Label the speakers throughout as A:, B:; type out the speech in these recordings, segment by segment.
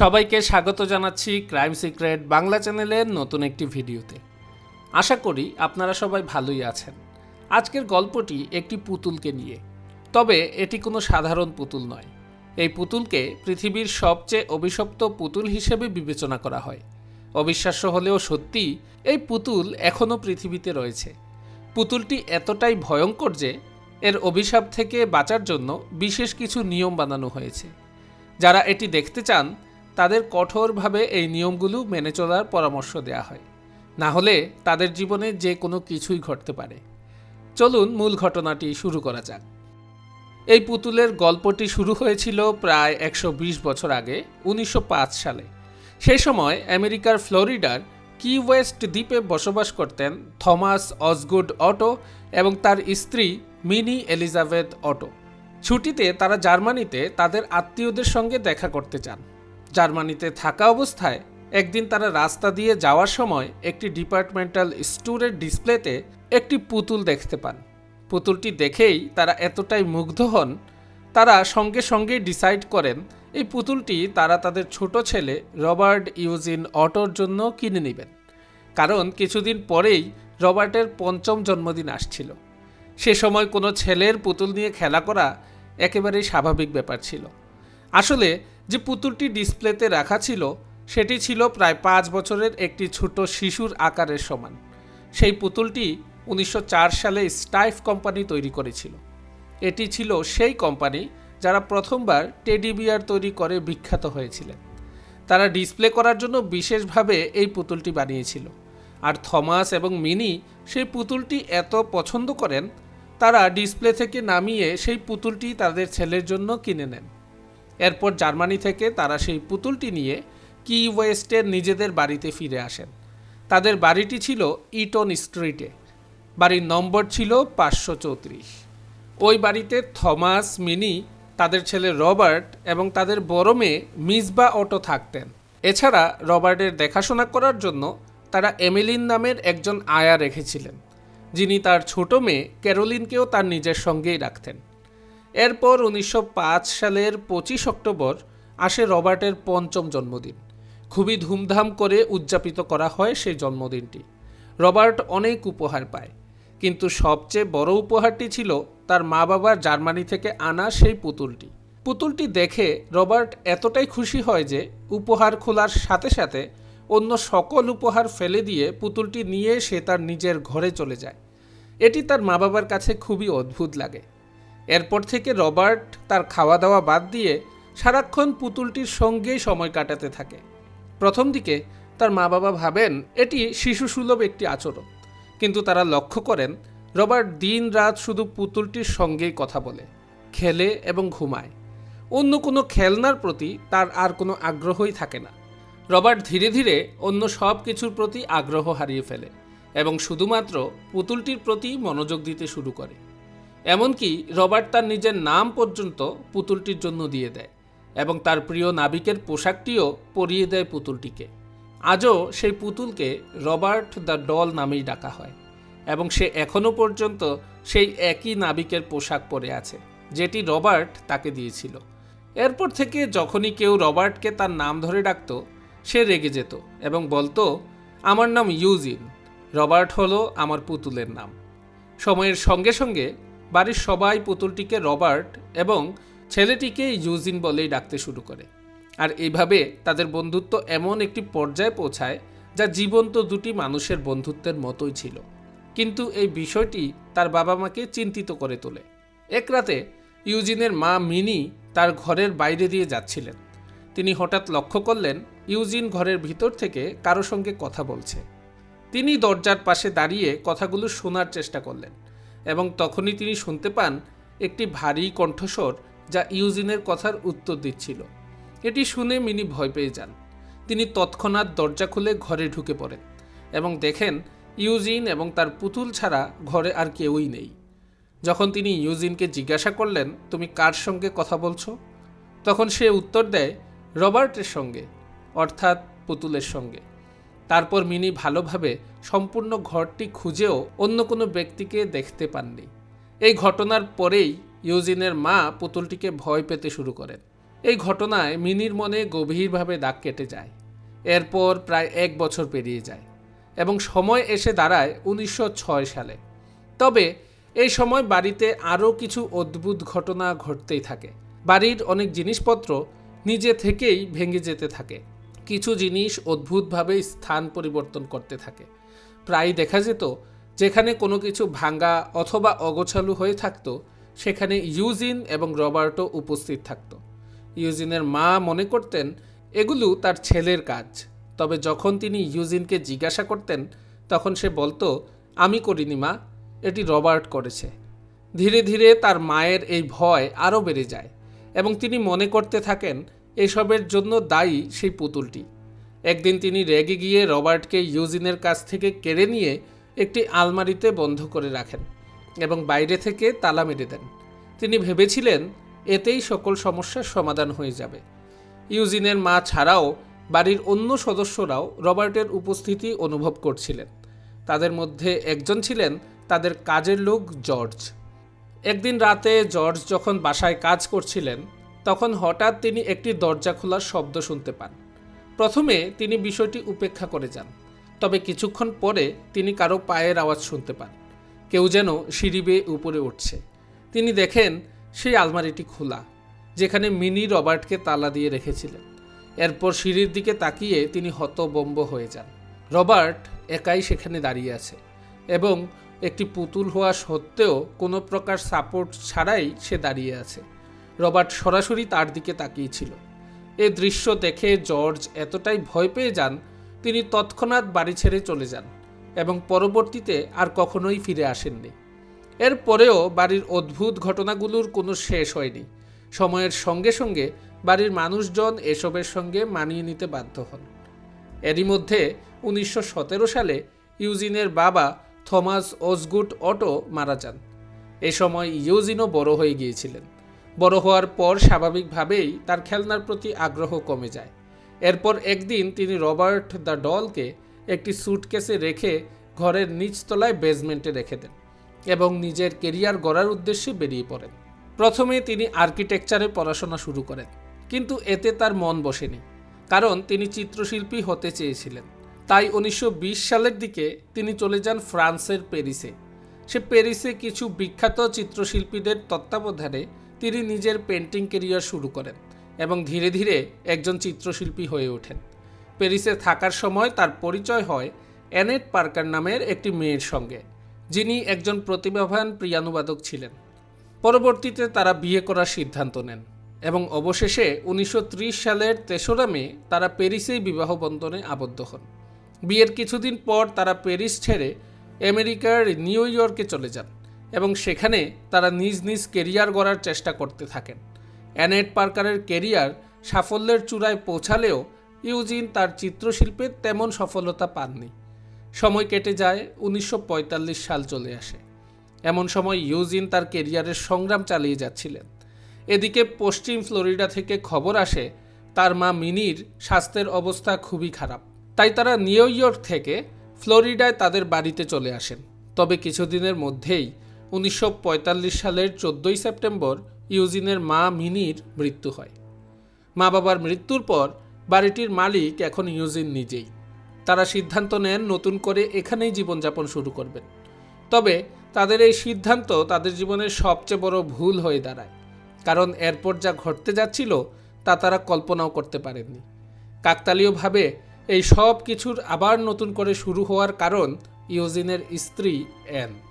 A: সবাইকে স্বাগত জানাচ্ছি ক্রাইম সিক্রেট বাংলা চ্যানেলের নতুন একটি ভিডিওতে। আশা করি আপনারা সবাই ভালোই আছেন। আজকের গল্পটি একটি পুতুলকে নিয়ে। তবে এটি কোনো সাধারণ পুতুল নয়। এই পুতুলকে পৃথিবীর সবচেয়ে অভিশপ্ত পুতুল হিসেবে বিবেচনা করা হয়। অবিশ্বাস্য হলেও সত্যি, এই পুতুল এখনও পৃথিবীতে রয়েছে। পুতুলটি এতটাই ভয়ঙ্কর যে, এর অভিশাপ থেকে বাঁচার জন্য বিশেষ কিছু নিয়ম বানানো হয়েছে। যারা এটি দেখতে চান তাদের কঠোরভাবে এই নিয়মগুলো মেনে চলার পরামর্শ দেওয়া হয়। না হলে তাদের জীবনে যে কোনো কিছুই ঘটতে পারে। চলুন মূল ঘটনাটি শুরু করা যাক। এই পুতুলের গল্পটি শুরু হয়েছিল প্রায় একশো বিশ বছর আগে, উনিশশো পাঁচ সালে। সেই সময় আমেরিকার ফ্লোরিডার কি ওয়েস্ট দ্বীপে বসবাস করতেন থমাস অসগুড অটো এবং তার স্ত্রী মিনি এলিজাবেথ অটো। ছুটিতে তারা জার্মানিতে তাদের আত্মীয়দের সঙ্গে দেখা করতে চান। জার্মানিতে থাকা অবস্থায় একদিন তারা রাস্তা দিয়ে যাওয়ার সময় একটি ডিপার্টমেন্টাল স্টোরের ডিসপ্লেতে একটি পুতুল দেখতে পান। পুতুলটি দেখেই তারা এতটাই মুগ্ধ হন, তারা সঙ্গে সঙ্গে ডিসাইড করেন, এই পুতুলটি তারা তাদের ছোট ছেলে রবার্ট ইউজিন অটোর জন্য কিনে নেবেন। কারণ কিছুদিন পরেই রবার্টের পঞ্চম জন্মদিন আসছিল। সে সময় কোনো ছেলের পুতুল নিয়ে খেলা করা একেবারেই স্বাভাবিক ব্যাপার ছিল। আসলে যে পুতুলটি ডিসপ্লেতে রাখা ছিল, সেটি ছিল প্রায় পাঁচ বছরের একটি ছোট শিশুর আকারের সমান। সেই পুতুলটি উনিশশো চার সালে স্টাইফ কোম্পানি তৈরি করেছিল। এটি ছিল সেই কোম্পানি যারা প্রথমবার টেডি বিয়ার তৈরি করে বিখ্যাত হয়েছিলেন। তারা ডিসপ্লে করার জন্য বিশেষভাবে এই পুতুলটি বানিয়েছিল। আর থমাস এবং মিনি সেই পুতুলটি এত পছন্দ করেন, তারা ডিসপ্লে থেকে নামিয়ে সেই পুতুলটি তাদের ছেলের জন্য কিনে নেন। এরপর জার্মানি থেকে তারা সেই পুতুলটি নিয়ে কি ওয়েস্টের নিজেদের বাড়িতে ফিরে আসেন। তাদের বাড়িটি ছিল ইটন স্ট্রিটে। বাড়ির নম্বর ছিল পাঁচশো চৌত্রিশ। ওই বাড়িতে থমাস মিনি, তাদের ছেলে রবার্ট এবং তাদের বড় মেয়ে মিসবা অটো থাকতেন। এছাড়া রবার্টের দেখাশোনা করার জন্য তারা এমিলিন নামের একজন আয়া রেখেছিলেন, যিনি তার ছোট মেয়ে ক্যারোলিনকেও তার নিজের সঙ্গেই রাখতেন। এরপর উনিশশো পাঁচ সালের পঁচিশ অক্টোবর আসে রবার্টের পঞ্চম জন্মদিন। খুবই ধুমধাম করে উদযাপিত করা হয় সেই জন্মদিনটি। রবার্ট অনেক উপহার পায়, কিন্তু সবচেয়ে বড় উপহারটি ছিল তার মা বাবার জার্মানি থেকে আনা সেই পুতুলটি। পুতুলটি দেখে রবার্ট এতটাই খুশি হয় যে উপহার খোলার সাথে সাথে অন্য সকল উপহার ফেলে দিয়ে পুতুলটি নিয়ে সে তার নিজের ঘরে চলে যায়। এটি তার মা বাবার কাছে খুবই অদ্ভুত লাগে। এরপর থেকে রবার্ট তার খাওয়া দাওয়া বাদ দিয়ে সারাক্ষণ পুতুলটির সঙ্গেই সময় কাটাতে থাকে। প্রথম দিকে তার মা বাবা ভাবেন এটি শিশুসুলভ একটি আচরণ। কিন্তু তারা লক্ষ্য করেন, রবার্ট দিন রাত শুধু পুতুলটির সঙ্গেই কথা বলে, খেলে এবং ঘুমায়। অন্য কোনো খেলনার প্রতি তার আর কোনো আগ্রহই থাকে না। রবার্ট ধীরে ধীরে অন্য সব কিছুর প্রতি আগ্রহ হারিয়ে ফেলে এবং শুধুমাত্র পুতুলটির প্রতি মনোযোগ দিতে শুরু করে। এমনকি রবার্ট তার নিজের নাম পর্যন্ত পুতুলটির জন্য দিয়ে দেয় এবং তার প্রিয় নাবিকের পোশাকটিও পরিয়ে দেয় পুতুলটিকে। আজও সেই পুতুলকে রবার্ট দ্য ডল নামেই ডাকা হয় এবং সে এখনও পর্যন্ত সেই একই নাবিকের পোশাক পরে আছে, যেটি রবার্ট তাকে দিয়েছিল। এরপর থেকে যখনই কেউ রবার্টকে তার নাম ধরে ডাকত, সে রেগে যেত এবং বলতো, আমার নাম ইউজিন, রবার্ট হলো আমার পুতুলের নাম। সময়ের সঙ্গে সঙ্গে বাড়ির সবাই পুতুলটিকে রবার্ট এবং ছেলেটিকে ইউজিন বলেই ডাকতে শুরু করে। আর এইভাবে তাদের বন্ধুত্ব এমন একটি পর্যায়ে পৌঁছায় যা জীবন্ত দুটি মানুষের বন্ধুত্বের মতোই ছিল। কিন্তু এই বিষয়টি তার বাবা মাকে চিন্তিত করে তোলে। এক রাতে ইউজিনের মা মিনি তার ঘরের বাইরে দিয়ে যাচ্ছিলেন। তিনি হঠাৎ লক্ষ্য করলেন ইউজিন ঘরের ভিতর থেকে কারও সঙ্গে কথা বলছে। তিনি দরজার পাশে দাঁড়িয়ে কথাগুলো শোনার চেষ্টা করলেন। এবং তখনই তিনি শুনতে পান একটি ভারী কণ্ঠস্বর যা ইউজিনের কথার উত্তর দিচ্ছিল। এটি শুনে মিনি ভয় পেয়ে যান। তিনি তৎক্ষণাৎ দরজা খুলে ঘরে ঢুকে পড়েন এবং দেখেন ইউজিন এবং তার পুতুল ছাড়া ঘরে আর কেউই নেই। যখন তিনি ইউজিনকে জিজ্ঞাসা করলেন, তুমি কার সঙ্গে কথা বলছো? তখন সে উত্তর দেয়, রবার্টের সঙ্গে, অর্থাৎ পুতুলের সঙ্গে। তারপর মিনি ভালোভাবে সম্পূর্ণ ঘরটি খুঁজেও অন্য কোনো ব্যক্তিকে দেখতে পাননি। এই ঘটনার পরেই ইউজিনের মা পুতুলটিকে ভয় পেতে শুরু করেন। এই ঘটনায় মিনির মনে গভীরভাবে দাগ কেটে যায়। এরপর প্রায় এক বছর পেরিয়ে যায় এবং সময় এসে দাঁড়ায় উনিশশো ছয় সালে। তবে এই সময় বাড়িতে আরও কিছু অদ্ভুত ঘটনা ঘটতেই থাকে। বাড়ির অনেক জিনিসপত্র নিজে থেকেই ভেঙে যেতে থাকে। কিছু জিনিস অদ্ভুতভাবে স্থান পরিবর্তন করতে থাকে। প্রায় দেখা যেত, যেখানে কোনো কিছু ভাঙ্গা অথবা অগোছালু হয়ে থাকতো, সেখানে ইউজিন এবং রবার্টো উপস্থিত থাকত। ইউজিনের মা মনে করতেন, এগুলো তার ছেলের কাজ। তবে যখন তিনি ইউজিনকে জিজ্ঞাসা করতেন, তখন সে বলতো, আমি করিনি মা, এটি রবার্ট করেছে। ধীরে ধীরে তার মায়ের এই ভয় আরও বেড়ে যায় এবং তিনি মনে করতে থাকেন এসবের জন্য দায়ী সেই পুতুলটি। একদিন তিনি রেগে গিয়ে রবার্টকে ইউজিনের কাছ থেকে কেড়ে নিয়ে একটি আলমারিতে বন্ধ করে রাখেন এবং বাইরে থেকে তালা মেরে দেন। তিনি ভেবেছিলেন, এতেই সকল সমস্যার সমাধান হয়ে যাবে। ইউজিনের মা ছাড়াও বাড়ির অন্য সদস্যরাও রবার্টের উপস্থিতি অনুভব করছিলেন। তাদের মধ্যে একজন ছিলেন তাদের কাজের লোক জর্জ। একদিন রাতে জর্জ যখন বাসায় কাজ করছিলেন তখন হঠাৎ তিনি একটি দরজা খোলার শব্দ শুনতে পান। প্রথমে তিনি বিষয়টি উপেক্ষা করে যান, তবে কিছুক্ষণ পরে তিনি কারও পায়ের আওয়াজ শুনতে পান। কেউ যেন সিঁড়ি বেয়ে উপরে উঠছে। তিনি দেখেন সেই আলমারিটি খোলা, যেখানে মিনি রবার্টকে তালা দিয়ে রেখেছিলেন। এরপর সিঁড়ির দিকে তাকিয়ে তিনি হতবম্ব হয়ে যান। রবার্ট একাই সেখানে দাঁড়িয়ে আছে এবং একটি পুতুল হওয়া সত্ত্বেও কোনো প্রকার সাপোর্ট ছাড়াই সে দাঁড়িয়ে আছে। রবার্ট সরাসরি তার দিকে তাকিয়েছিল। এ দৃশ্য দেখে জর্জ এতটাই ভয় পেয়ে যান, তিনি তৎক্ষণাৎ বাড়ি ছেড়ে চলে যান এবং পরবর্তীতে আর কখনোই ফিরে আসেননি। এরপরেও বাড়ির অদ্ভুত ঘটনাগুলোর কোনো শেষ হয়নি। সময়ের সঙ্গে সঙ্গে বাড়ির মানুষজন এসবের সঙ্গে মানিয়ে নিতে বাধ্য হন। এরই মধ্যে উনিশশো সতেরো সালে ইউজিনের বাবা থমাস ওসগুট অটো মারা যান। এ সময় ইউজিনও বড় হয়ে গিয়েছিলেন। বড় হওয়ার পর স্বাভাবিকভাবেই তার খেলনার প্রতি আগ্রহ কমে যায়। এরপর একদিন তিনি রবার্ট দ্য ডলকে একটি স্যুটকেসে রেখে ঘরের নিচতলায় বেসমেন্টে রেখে দেন এবং নিজের কেরিয়ার গড়ার উদ্দেশ্যে বেরিয়ে পড়েন। প্রথমে তিনি আর্কিটেকচারে পড়াশোনা শুরু করেন, কিন্তু এতে তার মন বসেনি, কারণ তিনি চিত্রশিল্পী হতে চেয়েছিলেন। তাই উনিশশো বিশ সালের দিকে তিনি চলে যান ফ্রান্সের প্যারিসে। সে প্যারিসে কিছু বিখ্যাত চিত্রশিল্পীদের তত্ত্বাবধানে তিনি নিজের পেন্টিং কেরিয়ার শুরু করেন এবং ধীরে ধীরে একজন চিত্রশিল্পী হয়ে ওঠেন। প্যারিসে থাকার সময় তার পরিচয় হয় অ্যানেট পার্কার নামের একটি মেয়ের সঙ্গে, যিনি একজন প্রতিভাবান প্রিয়ানুবাদক ছিলেন। পরবর্তীতে তারা বিয়ে করার সিদ্ধান্ত নেন এবং অবশেষে উনিশশো ত্রিশ সালের তেসরা মে তারা প্যারিসেই বিবাহ বন্ধনে আবদ্ধ হন। বিয়ের কিছুদিন পর তারা প্যারিস ছেড়ে আমেরিকার নিউ ইয়র্কে চলে যান। এবং সেখানে তারা নিজ নিজ কেরিয়ার গড়ার চেষ্টা করতে থাকেন। অ্যানেট পার্কারের কেরিয়ার সাফল্যের চূড়ায় পৌঁছালেও ইউজিন তার চিত্রশিল্পে তেমন সফলতা পাননি। সময় কেটে যায়, উনিশশো পঁয়তাল্লিশ সাল চলে আসে। এমন সময় ইউজিন তার কেরিয়ারের সংগ্রাম চালিয়ে যাচ্ছিলেন। এদিকে পশ্চিম ফ্লোরিডা থেকে খবর আসে, তার মা মিনির স্বাস্থ্যের অবস্থা খুবই খারাপ। তাই তারা নিউ ইয়র্ক থেকে ফ্লোরিডায় তাদের বাড়িতে চলে আসেন। তবে কিছুদিনের মধ্যেই উনিশশো পঁয়তাল্লিশ সালের চোদ্দোই সেপ্টেম্বর ইউজিনের মা মিনির মৃত্যু হয়। মা বাবার মৃত্যুর পর বাড়িটির মালিক এখন ইউজিন নিজেই। তারা সিদ্ধান্ত নেন নতুন করে এখানেই জীবনযাপন শুরু করবেন। তবে তাদের এই সিদ্ধান্ত তাদের জীবনের সবচেয়ে বড় ভুল হয়ে দাঁড়ায়। কারণ এরপর যা ঘটতে যাচ্ছিল তা তারা কল্পনাও করতে পারেননি। কাকতালীয়ভাবে এই সব কিছুর আবার নতুন করে শুরু হওয়ার কারণ ইউজিনের স্ত্রী অ্যান।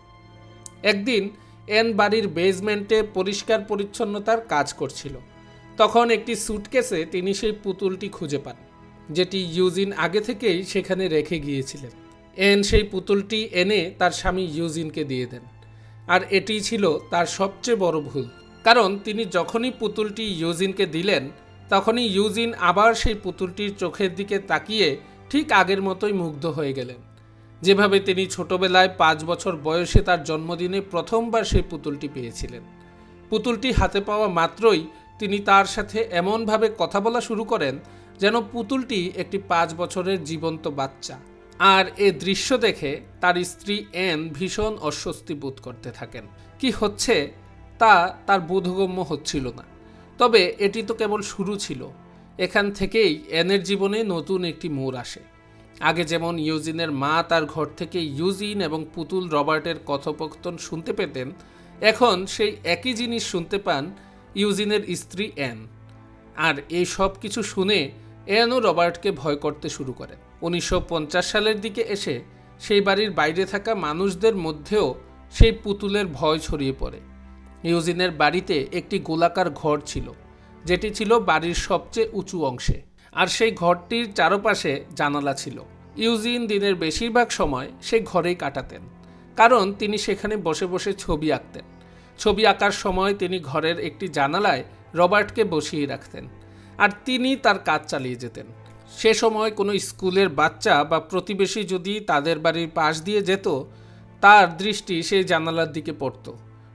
A: একদিন এন বাড়ির বেসমেন্টে পরিষ্কার পরিচ্ছন্নতার কাজ করছিল। তখন একটি সুটকেসে তিনি সেই পুতুলটি খুঁজে পান, যেটি ইউজিন আগে থেকেই সেখানে রেখে গিয়েছিলেন। এন সেই পুতুলটি এনে তার স্বামী ইউজিনকে দিয়ে দেন, আর এটি ছিল তার সবচেয়ে বড় ভুল। কারণ তিনি যখনই পুতুলটি ইউজিনকে দিলেন, তখনই ইউজিন আবার সেই পুতুলটির চোখের দিকে তাকিয়ে ঠিক আগের মতোই মুগ্ধ হয়ে গেলেন। যেভাবে তিনি ছোটবেলায় পাঁচ বছর বয়সে তার জন্মদিনে প্রথমবার সেই পুতুলটি পেয়েছিলেন। পুতুলটি হাতে পাওয়া মাত্রই তিনি তার সাথে এমনভাবে কথা বলা শুরু করেন যেন পুতুলটি একটি পাঁচ বছরের জীবন্ত বাচ্চা। আর এ দৃশ্য দেখে তার স্ত্রী এন ভীষণ অস্বস্তি বোধ করতে থাকেন। কি হচ্ছে তা তার বোধগম্য হচ্ছিল না। তবে এটি তো কেবল শুরু ছিল। এখান থেকেই অ্যানের জীবনে নতুন একটি মোড় আসে। আগে যেমন ইউজিনের মা তার ঘর থেকে ইউজিন এবং পুতুল রবার্টের কথোপকথন শুনতে পেতেন, এখন সেই একই জিনিস শুনতে পান ইউজিনের স্ত্রী অ্যান। আর এই সব কিছু শুনে এয়ানও রবার্টকে ভয় করতে শুরু করে। উনিশশো পঞ্চাশ সালের দিকে এসে সেই বাড়ির বাইরে থাকা মানুষদের মধ্যেও সেই পুতুলের ভয় ছড়িয়ে পড়ে। ইউজিনের বাড়িতে একটি গোলাকার ঘর ছিল, যেটি ছিল বাড়ির সবচেয়ে উঁচু অংশে। আর সেই ঘরটির চারপাশে জানালা ছিল। ইউজিন দিনের বেশিরভাগ সময় সেই ঘরেই কাটাতেন, কারণ তিনি সেখানে বসে বসে ছবি আঁকতেন। ছবি আঁকার সময় তিনি ঘরের একটি জানালায় রবার্টকে বসিয়ে রাখতেন আর তিনি তার কাজ চালিয়ে যেতেন। সে সময় কোনো স্কুলের বাচ্চা বা প্রতিবেশী যদি তাদের বাড়ির পাশ দিয়ে যেত, তার দৃষ্টি সেই জানালার দিকে পড়ত।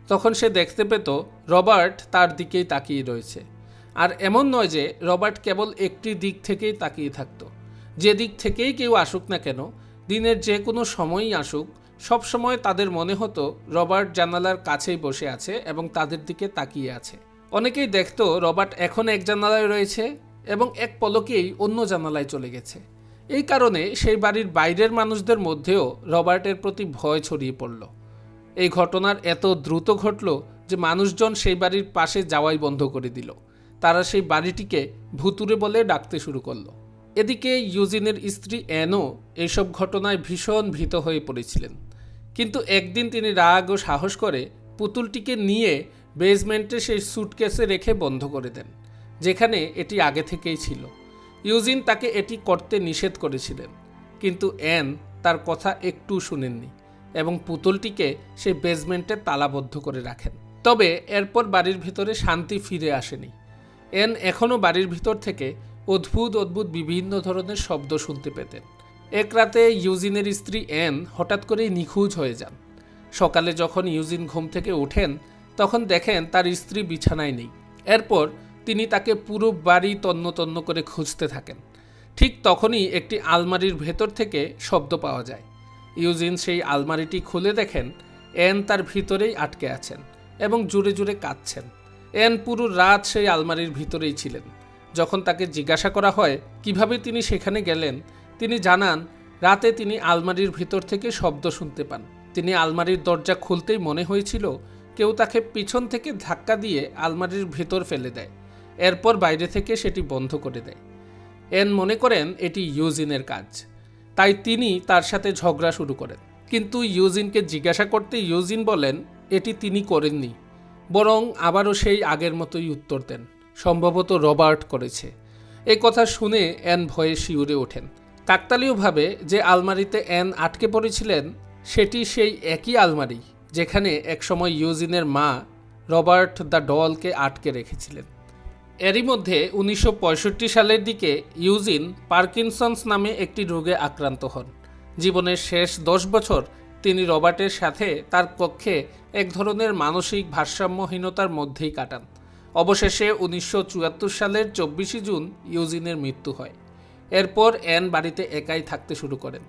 A: তখন সে দেখতে পেত রবার্ট তার দিকেই তাকিয়ে রয়েছে। আর এমন নয় যে রবার্ট কেবল একটি দিক থেকেই তাকিয়ে থাকতো। যে দিক থেকেই কেউ আসুক না কেন, দিনের যে কোনো সময়ই আসুক সবসময় তাদের মনে হতো রবার্ট জানালার কাছেই বসে আছে এবং তাদের দিকে তাকিয়ে আছে। অনেকেই দেখতো রবার্ট এখন এক জানালায় রয়েছে এবং এক পলকেই অন্য জানালায় চলে গেছে। এই কারণে সেই বাড়ির বাইরের মানুষদের মধ্যেও রবার্টের প্রতি ভয় ছড়িয়ে পড়ল। এই ঘটনার এত দ্রুত ঘটল যে মানুষজন সেই বাড়ির পাশে যাওয়াই বন্ধ করে দিল। তারা সেই বাড়িটিকে ভুতুরে বলে ডাকতে শুরু করল। এদিকে ইউজিনের স্ত্রী অ্যানও এইসব ঘটনায় ভীষণ ভীত হয়ে পড়েছিলেন। কিন্তু একদিন তিনি রাগ ও সাহস করে পুতুলটিকে নিয়ে বেসমেন্টে সেই সুটকেসে রেখে বন্ধ করে দেন, যেখানে এটি আগে থেকেই ছিল। ইউজিন তাকে এটি করতে নিষেধ করেছিলেন, কিন্তু অ্যান তার কথা একটু শুনেননি এবং পুতুলটিকে সেই বেসমেন্টে তালাবদ্ধ করে রাখেন। তবে এরপর বাড়ির ভিতরে শান্তি ফিরে আসেনি। এন এখনও বাড়ির ভিতর থেকে অদ্ভুত অদ্ভুত বিভিন্ন ধরনের শব্দ শুনতে পেতেন। এক রাতে ইউজিনের স্ত্রী এন হঠাৎ করেই নিখোঁজ হয়ে যান। সকালে যখন ইউজিন ঘুম থেকে ওঠেন, তখন দেখেন তার স্ত্রী বিছানায় নেই। এরপর তিনি তাকে পুরো বাড়ি তন্ন তন্ন করে খুঁজতে থাকেন। ঠিক তখনই একটি আলমারির ভেতর থেকে শব্দ পাওয়া যায়। ইউজিন সেই আলমারিটি খুলে দেখেন, এন তার ভিতরেই আটকে আছেন এবং জুড়ে জুড়ে কাঁদছেন। এন পুরো রাত সেই আলমারির ভিতরেই ছিলেন। যখন তাকে জিজ্ঞাসা করা হয়, কীভাবে তিনি সেখানে গেলেন? তিনি জানান, রাতে তিনি আলমারির ভিতর থেকে শব্দ শুনতে পান। তিনি আলমারির দরজা খুলতেই মনে হয়েছিল, কেউ তাকে পিছন থেকে ধাক্কা দিয়ে আলমারির ভেতর ফেলে দেয়। এরপর বাইরে থেকে সেটি বন্ধ করে দেয়। এন মনে করেন, এটি ইউজিনের কাজ। তাই তিনি তার সাথে ঝগড়া শুরু করেন। কিন্তু ইউজিনকে জিজ্ঞাসা করতে ইউজিন বলেন, এটি তিনি করেননি। বরং আবারও সেই আগের মতোই উত্তর দেন। সম্ভবত রবার্ট করেছে। এই কথা শুনে অ্যান ভয়ে শিউরে ওঠেন। কাকতালীয়ভাবে যে আলমারিতে অ্যান আটকে পড়েছিলেন, সেটি সেই একই আলমারি যেখানে একসময় ইউজিনের মা রবার্ট দ্য ডলকে আটকে রেখেছিলেন। এরই মধ্যে উনিশশো পঁয়ষট্টি সালের দিকে ইউজিন পার্কিনসন্স নামে একটি রোগে আক্রান্ত হন। জীবনের শেষ দশ বছর তিনি রবার্টের সাথে তার কক্ষে এক ধরনের মানসিক ভারসাম্যহীনতার মধ্যেই কাটান। অবশেষে উনিশশো চুয়াত্তর সালের চব্বিশে জুন ইউজিনের মৃত্যু হয়। এরপর অ্যান বাড়িতে একাই থাকতে শুরু করেন।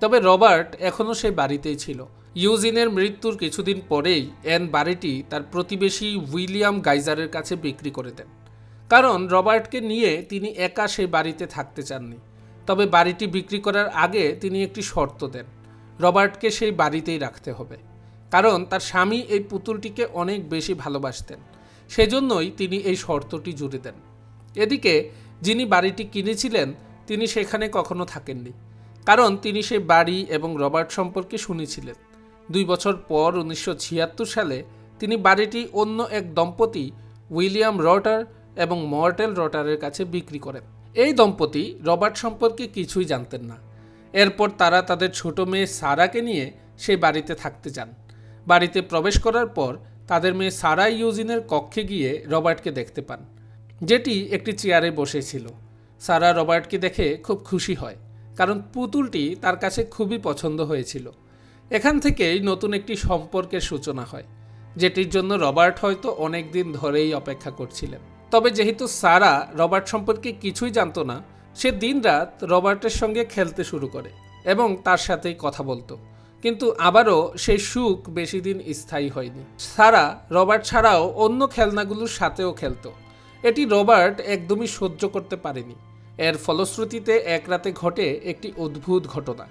A: তবে রবার্ট এখনও সেই বাড়িতেই ছিল। ইউজিনের মৃত্যুর কিছুদিন পরেই অ্যান বাড়িটি তার প্রতিবেশী উইলিয়াম গাইজারের কাছে বিক্রি করে দেন। কারণ রবার্টকে নিয়ে তিনি একা সেই বাড়িতে থাকতে চাননি। তবে বাড়িটি বিক্রি করার আগে তিনি একটি শর্ত দেন, রবার্টকে সেই বাড়িতেই রাখতে হবে। কারণ তার স্বামী এই পুতুলটিকে অনেক বেশি ভালোবাসতেন। সেজন্যই তিনি এই শর্তটি জুড়ে দেন। এদিকে যিনি বাড়িটি কিনেছিলেন, তিনি সেখানে কখনো থাকেননি। কারণ তিনি সেই বাড়ি এবং রবার্ট সম্পর্কে শুনেছিলেন। দুই বছর পর উনিশশো ছিয়াত্তর সালে তিনি বাড়িটি অন্য এক দম্পতি, উইলিয়াম রটার এবং মর্টেল রটারের কাছে বিক্রি করেন। এই দম্পতি রবার্ট সম্পর্কে কিছুই জানতেন না। এরপর তারা তাদের ছোট মেয়ে সারাকে নিয়ে সেই বাড়িতে থাকতে যান বাড়িতে প্রবেশ করার পর তাদের মেয়ে সারা ইউজিনের কক্ষে গিয়ে রবার্টকে দেখতে পান। যেটি একটি চেয়ারে বসেছিল সারা রবার্টকে দেখে খুব খুশি হয়, কারণ পুতুলটি তার কাছে খুবই পছন্দ হয়েছিল। এখান থেকেই নতুন একটি সম্পর্কের সূচনা হয়, যেটির জন্য রবার্ট হয়তো অনেক দিন ধরেই অপেক্ষা করছিলেন। তবে যেহেতু সারা রবার্ট সম্পর্কে কিছুই জানতো না, সে দিনরাত রবার্টের সঙ্গে খেলতে শুরু করে এবং তার সাথেই কথা বলতো। কিন্তু আবারও সেই সুখ বেশি দিন স্থায়ী হয়নি। সারা রবার্ট ছাড়াও অন্য খেলনাগুলোর সাথেও খেলতো। এটি রবার্ট একদমই সহ্য করতে পারেনি। এর ফলশ্রুতিতে এক রাতে ঘটে একটি অদ্ভুত ঘটনা।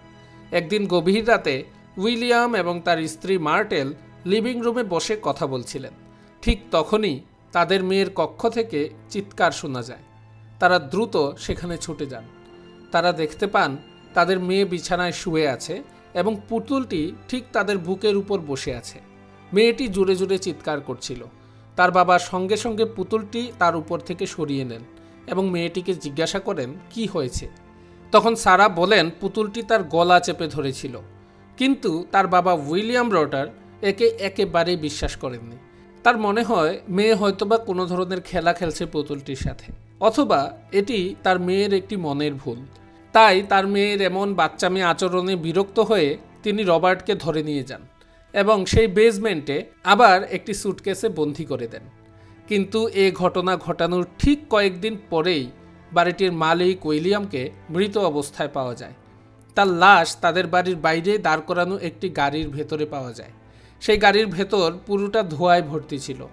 A: একদিন গভীর রাতে উইলিয়াম এবং তার স্ত্রী মার্টেল লিভিং রুমে বসে কথা বলছিলেন। ঠিক তখনই তাদের মেয়ের কক্ষ থেকে চিৎকার শোনা যায়। তারা দ্রুত সেখানে ছুটে যান। তারা দেখতে পান তাদের মেয়ে বিছানায় শুয়ে আছে এবং পুতুলটি ঠিক তাদের বুকের উপর বসে আছে। মেয়েটি জোরে জোরে চিৎকার করছিল। তার বাবা সঙ্গে সঙ্গে পুতুলটি তার উপর থেকে সরিয়ে নেন এবং মেয়েটিকে জিজ্ঞাসা করেন, কি হয়েছে? তখন সারা বলেন, পুতুলটি তার গলা চেপে ধরেছিল। কিন্তু তার বাবা উইলিয়াম রটার একে একেবারেই বিশ্বাস করেননি। তার মনে হয়, মেয়ে হয়তোবা কোনো ধরনের খেলা খেলছে পুতুলটির সাথে। অথবা এটি তার মেয়ের একটি মনের ভুল। তাই তার মেয়ের এমন বাচ্চা মেয়ে আচরণে বিরক্ত হয়ে তিনি রবার্টকে ধরে নিয়ে যান এবং সেই বেসমেন্টে আবার একটি সুটকেসে বন্দি করে দেন। কিন্তু এ ঘটনা ঘটানোর ঠিক কয়েকদিন পরেই বাড়িটির মালিক উইলিয়ামকে মৃত অবস্থায় পাওয়া যায়। তার লাশ তাদের বাড়ির বাইরে দাঁড় করানো একটি গাড়ির ভেতরে পাওয়া যায়। সেই গাড়ির ভেতর পুরোটা ধোঁয়ায় ভর্তি ছিল।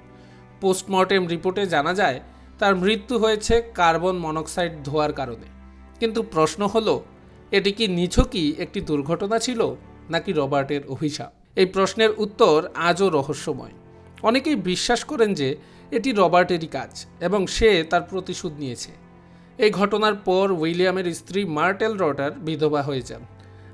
A: পোস্টমর্টেম রিপোর্টে জানা যায়, তার মৃত্যু হয়েছে কার্বন মনোক্সাইড ধোয়ার কারণে। কিন্তু প্রশ্ন হলো, এটি কি নিছকই একটি দুর্ঘটনা ছিল নাকি রবার্টের অভিশাপ? এই প্রশ্নের উত্তর আজও রহস্যময়। অনেকেই বিশ্বাস করেন যে এটি রবার্টেরই কাজ এবং সে তার প্রতিশোধ নিয়েছে। এই ঘটনার পর উইলিয়ামের স্ত্রী মার্টেল রটার বিধবা হয়ে যান।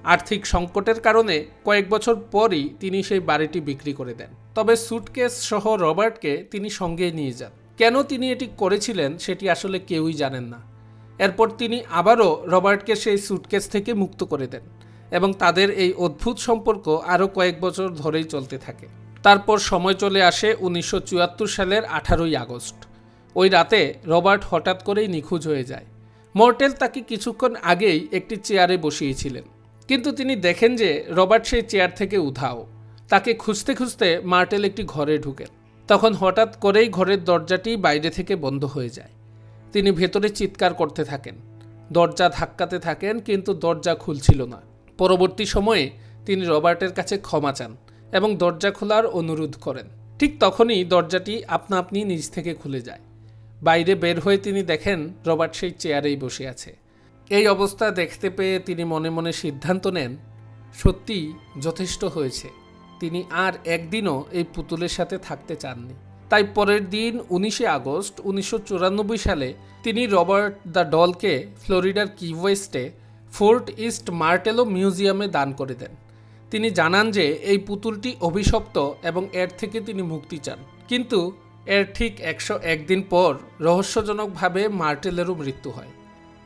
A: আর্থিক সংকটের কারণে কয়েক বছর পরই তিনি সেই বাড়িটি বিক্রি করে দেন। তবে সুটকেস সহ রবার্টকে তিনি সঙ্গে নিয়ে যান। কেন তিনি এটি করেছিলেন সেটি আসলে কেউই জানেন না। এরপর তিনি আবারও রবার্টকে সেই সুটকেস থেকে মুক্ত করে দেন এবং তাদের এই অদ্ভুত সম্পর্ক আরও কয়েক বছর ধরেই চলতে থাকে। তারপর সময় চলে আসে উনিশশো চুয়াত্তর সালের আঠারোই আগস্ট। ওই রাতে রবার্ট হঠাৎ করেই নিখোঁজ হয়ে যায়। মর্টেল তাকে কিছুক্ষণ আগেই একটি চেয়ারে বসিয়েছিলেন। কিন্তু তিনি দেখেন যে রবার্ট সেই চেয়ার থেকে উধাও। তাকে খুঁজতে খুঁজতে মার্টেল একটি ঘরে ঢুকেন। তখন হঠাৎ করেই ঘরের দরজাটি বাইরে থেকে বন্ধ হয়ে যায়। তিনি ভেতরে চিৎকার করতে থাকেন। দরজা ধাক্কাতে থাকেন, কিন্তু দরজা খুলছিল না। পরবর্তী সময়ে তিনি রবার্টের কাছে ক্ষমা চান এবং দরজা খোলার অনুরোধ করেন। ঠিক তখনই দরজাটি আপনা আপনি নিজ থেকে খুলে যায়। বাইরে বের হয়ে তিনি দেখেন রবার্ট সেই চেয়ারেই বসে আছে। এই অবস্থা দেখতে পেয়ে তিনি মনে মনে সিদ্ধান্ত নেন, সত্যিই যথেষ্ট হয়েছে। তিনি আর একদিনও এই পুতুলের সাথে থাকতে চাননি। তাই পরের দিন উনিশে আগস্ট উনিশশো চুরানব্বই সালে তিনি রবার্ট দ্য ডলকে ফ্লোরিডার কিওয়েস্টে ফোর্ট ইস্ট মার্টেলো মিউজিয়ামে দান করে দেন। তিনি জানান যে এই পুতুলটি অভিশপ্ত এবং এর থেকে তিনি মুক্তি চান। কিন্তু এর ঠিক একশো একদিন পর রহস্যজনকভাবে মার্টেলেরও মৃত্যু হয়।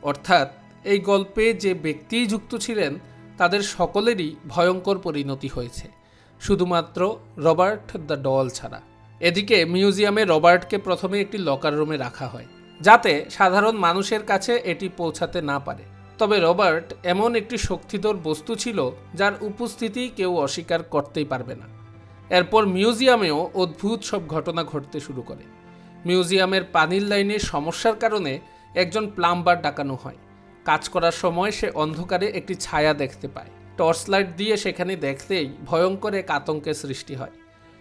A: অর্থাৎ এই গল্পে যে ব্যক্তিই যুক্ত ছিলেন, তাদের সকলেরই ভয়ঙ্কর পরিণতি হয়েছে। শুধুমাত্র রবার্ট দ্য ডল ছাড়া। এদিকে মিউজিয়ামে রবার্টকে প্রথমে একটি লকার রুমে রাখা হয়, যাতে সাধারণ মানুষের কাছে এটি পৌঁছাতে না পারে। তবে রবার্ট এমন একটি শক্তিধর বস্তু ছিল যার উপস্থিতি কেউ অস্বীকার করতেই পারবে না। এরপর মিউজিয়ামেও অদ্ভুত সব ঘটনা ঘটতে শুরু করে। মিউজিয়ামের পানির লাইনের সমস্যার কারণে একজন প্লাম্বার ডাকানো হয়। কাজ করার সময় সে অন্ধকারে একটি ছায়া দেখতে পায়। টর্চ লাইট দিয়ে সেখানে দেখতেই ভয়ঙ্কর এক আতঙ্কের সৃষ্টি হয়।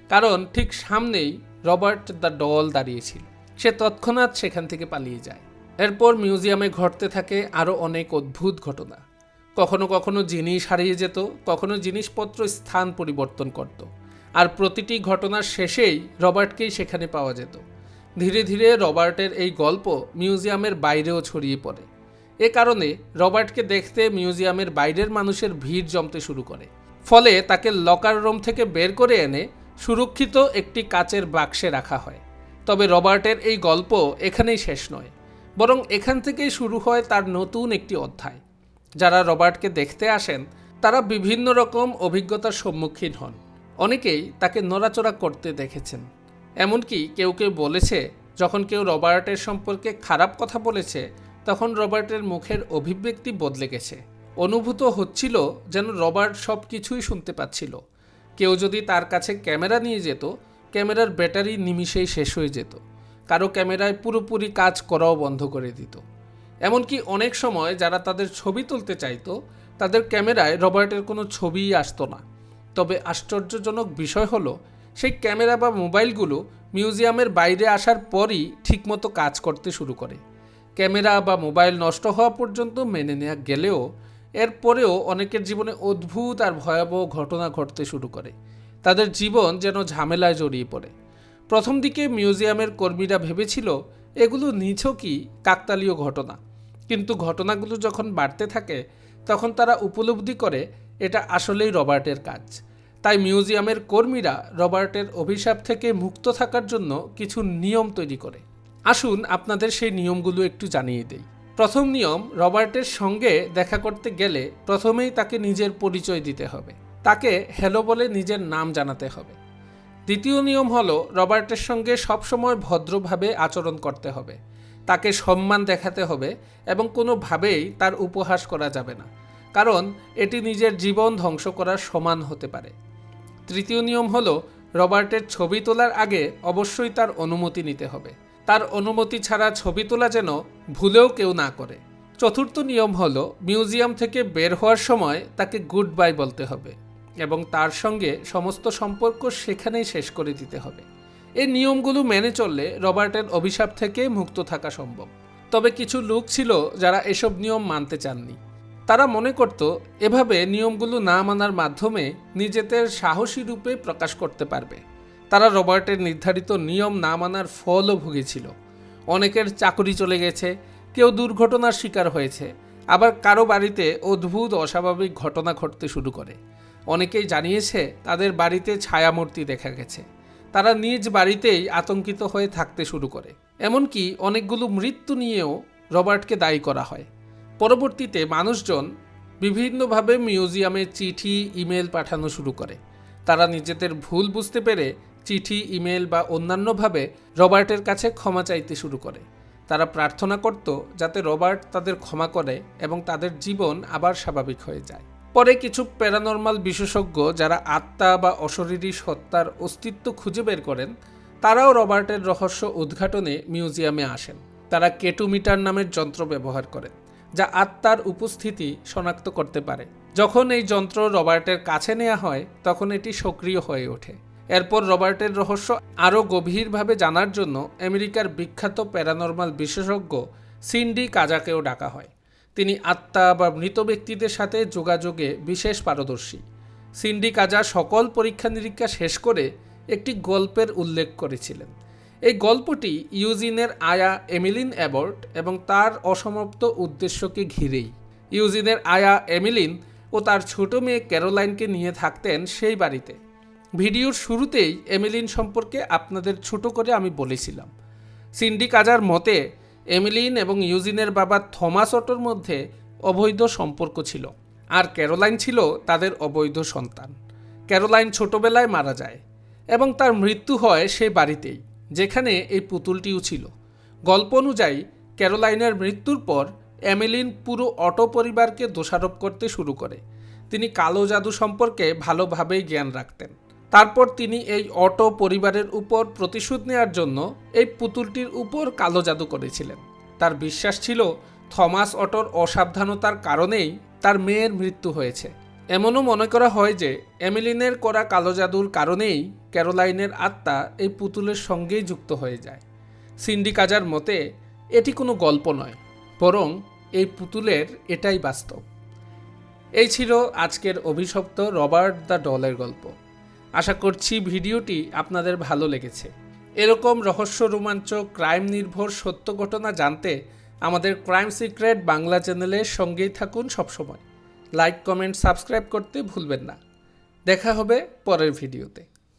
A: কারণ ঠিক সামনেই রবার্ট দ্য ডল দাঁড়িয়েছিল। সে তৎক্ষণাৎ সেখান থেকে পালিয়ে যায়। এরপর মিউজিয়ামে ঘটতে থাকে আরও অনেক অদ্ভুত ঘটনা। কখনো কখনো জিনিস হারিয়ে যেত, কখনো জিনিসপত্র স্থান পরিবর্তন করত। আর প্রতিটি ঘটনার শেষেই রবার্টকেই সেখানে পাওয়া যেত। ধীরে ধীরে রবার্টের এই গল্প মিউজিয়ামের বাইরেও ছড়িয়ে পড়ে। এ কারণে রবার্টকে দেখতে মিউজিয়ামের বাইরের মানুষের ভিড় জমতে শুরু করে। ফলে তাকে লকার রুম থেকে বের করে এনে সুরক্ষিত একটি কাচের বাক্সে রাখা হয়। তবে রবার্টের এই গল্প এখানেই শেষ নয়, বরং এখান থেকেই শুরু হয় তার নতুন একটি অধ্যায়। যারা রবার্টকে দেখতে আসেন, তারা বিভিন্ন রকম অভিজ্ঞতার সম্মুখীন হন। অনেকেই তাকে নড়াচড়া করতে দেখেছেন। এমনকি কেউ কেউ বলেছে, যখন কেউ রবার্টের সম্পর্কে খারাপ কথা বলেছে, তখন রবার্টের মুখের অভিব্যক্তি বদলে গেছে। অনুভূত হচ্ছিল যেন রবার্ট সব কিছুই শুনতে পাচ্ছিল। কেউ যদি তার কাছে ক্যামেরা নিয়ে যেত, ক্যামেরার ব্যাটারি নিমিষেই শেষ হয়ে যেত। কারও ক্যামেরায় পুরোপুরি কাজ করাও বন্ধ করে দিত। এমনকি অনেক সময় যারা তাদের ছবি তুলতে চাইতো, তাদের ক্যামেরায় রবার্টের কোনো ছবিই আসতো না। তবে আশ্চর্যজনক বিষয় হলো, সেই ক্যামেরা বা মোবাইলগুলো মিউজিয়ামের বাইরে আসার পরই ঠিকমতো কাজ করতে শুরু করে। ক্যামেরা বা মোবাইল নষ্ট হওয়া পর্যন্ত মেনে নেওয়া গেলেও এরপরেও অনেকের জীবনে অদ্ভুত আর ভয়াবহ ঘটনা ঘটতে শুরু করে। তাদের জীবন যেন ঝামেলায় জড়িয়ে পড়ে। প্রথম দিকে মিউজিয়ামের কর্মীরা ভেবেছিল, এগুলো নিছকই কাকতালীয় ঘটনা। কিন্তু ঘটনাগুলো যখন বাড়তে থাকে, তখন তারা উপলব্ধি করে, এটা আসলেই রবার্টের কাজ। তাই মিউজিয়ামের কর্মীরা রবার্টের অভিশাপ থেকে মুক্ত থাকার জন্য কিছু নিয়ম তৈরি করে। আসুন আপনাদের সেই নিয়মগুলো একটু জানিয়ে দেই। প্রথম নিয়ম রবার্টের সঙ্গে দেখা করতে গেলে প্রথমেই তাকে নিজের পরিচয় দিতে হবে। তাকে হ্যালো বলে নিজের নাম জানাতে হবে। দ্বিতীয় নিয়ম হলো রবার্টের সঙ্গে সবসময় ভদ্রভাবে আচরণ করতে হবে। তাকে সম্মান দেখাতে হবে এবং কোনোভাবেই তার উপহাস করা যাবে না, কারণ এটি নিজের জীবন ধ্বংস করার সমান হতে পারে। তৃতীয় নিয়ম হলো রবার্টের ছবি তোলার আগে অবশ্যই তার অনুমতি নিতে হবে। তার অনুমতি ছাড়া ছবি তোলা যেন ভুলেও কেউ না করে। চতুর্থ নিয়ম হলো, মিউজিয়াম থেকে বের হওয়ার সময় তাকে গুড বাই বলতে হবে এবং তার সঙ্গে সমস্ত সম্পর্ক সেখানেই শেষ করে দিতে হবে। এই নিয়মগুলো মেনে চললে রবার্টের অভিশাপ থেকে মুক্ত থাকা সম্ভব। তবে কিছু লোক ছিল যারা এসব নিয়ম মানতে চাননি। তারা মনে করত, এভাবে নিয়মগুলো না মানার মাধ্যমে নিজেদের সাহসী রূপে প্রকাশ করতে পারবে। তারা রবার্টের নির্ধারিত নিয়ম না মানার ফলও ভুগেছিল। অনেকের চাকরি চলে গেছে, কেউ দুর্ঘটনার শিকার হয়েছে, আবার কারও বাড়িতে অদ্ভুত অস্বাভাবিক ঘটনা ঘটতে শুরু করে। অনেকেই জানিয়েছে, তাদের বাড়িতে ছায়ামূর্তি দেখা গেছে। তারা নিজ বাড়িতেই আতঙ্কিত হয়ে থাকতে শুরু করে। এমনকি অনেকগুলো মৃত্যু নিয়েও রবার্টকে দায়ী করা হয়। পরবর্তীতে মানুষজন বিভিন্নভাবে মিউজিয়ামে চিঠি, ইমেল পাঠানো শুরু করে। তারা নিজেদের ভুল বুঝতে পেরে চিঠি, ইমেল বা অন্যান্যভাবে রবার্টের কাছে ক্ষমা চাইতে শুরু করে। তারা প্রার্থনা করত যাতে রবার্ট তাদের ক্ষমা করে এবং তাদের জীবন আবার স্বাভাবিক হয়ে যায়। পরে কিছু প্যারানর্মাল বিশেষজ্ঞ যারা আত্মা বা অশরীরী সত্তার অস্তিত্ব খুঁজে বের করেন, তারাও রবার্টের রহস্য উদ্ঘাটনে মিউজিয়ামে আসেন। তারা কেটুমিটার নামের যন্ত্র ব্যবহার করেন, যা আত্মার উপস্থিতি শনাক্ত করতে পারে। যখন এই যন্ত্র রবার্টের কাছে নেওয়া হয়, তখন এটি সক্রিয় হয়ে ওঠে। এরপর রবার্টের রহস্য আরও গভীরভাবে জানার জন্য আমেরিকার বিখ্যাত প্যারানর্মাল বিশেষজ্ঞ সিন্ডি কাজাকেও ডাকা হয়। তিনি আত্মা বা মৃত ব্যক্তিদের সাথে যোগাযোগে বিশেষ পারদর্শী। সিন্ডি কাজা সকল পরীক্ষা নিরীক্ষা শেষ করে একটি গল্পের উল্লেখ করেছিলেন। এই গল্পটি ইউজিনের আয়া এমিলিন অ্যাবর্ট এবং তার অসমাপ্ত উদ্দেশ্যকে ঘিরেই। ইউজিনের আয়া এমিলিন ও তার ছোট মেয়ে ক্যারোলাইনকে নিয়ে থাকতেন সেই বাড়িতে। ভিডিওর শুরুতেই এমিলিন সম্পর্কে আপনাদের ছোট করে আমি বলেছিলাম। সিন্ডি কাজার মতে, এমিলিন এবং ইউজিনের বাবা থমাস অটোর মধ্যে অবৈধ সম্পর্ক ছিল, আর ক্যারোলাইন ছিল তাদের অবৈধ সন্তান। ক্যারোলাইন ছোটবেলায় মারা যায় এবং তার মৃত্যু হয় সেই বাড়িতেই, যেখানে এই পুতুলটিও ছিল। গল্প অনুযায়ী, ক্যারোলাইনের মৃত্যুর পর এমিলিন পুরো অটো পরিবারকে দোষারোপ করতে শুরু করে। তিনি কালো জাদু সম্পর্কে ভালোভাবেই জ্ঞান রাখতেন। তারপর তিনি এই অটো পরিবারের উপর প্রতিশোধ নেওয়ার জন্য এই পুতুলটির উপর কালো জাদু করেছিলেন। তার বিশ্বাস ছিল থমাস অটোর অসাবধানতার কারণেই তার মেয়ের মৃত্যু হয়েছে। এমনও মনে করা হয় যে এমিলিনের করা কালো জাদুর কারণেই ক্যারোলাইনের আত্মা এই পুতুলের সঙ্গেই যুক্ত হয়ে যায়। সিন্ডি কাজার মতে, এটি কোনো গল্প নয়, বরং এই পুতুলের এটাই বাস্তব। এই ছিল আজকের অভিশপ্ত রবার্ট দ্য ডলের গল্প। আশা করছি ভিডিওটি আপনাদের ভালো লেগেছে। এরকম রহস্য রোমাঞ্চ, ক্রাইম নির্ভর সত্য ঘটনা জানতে আমাদের ক্রাইম সিক্রেট বাংলা চ্যানেলের সঙ্গেই থাকুন সবসময়। লাইক, কমেন্ট, সাবস্ক্রাইব করতে ভুলবেন না। দেখা হবে পরের ভিডিওতে।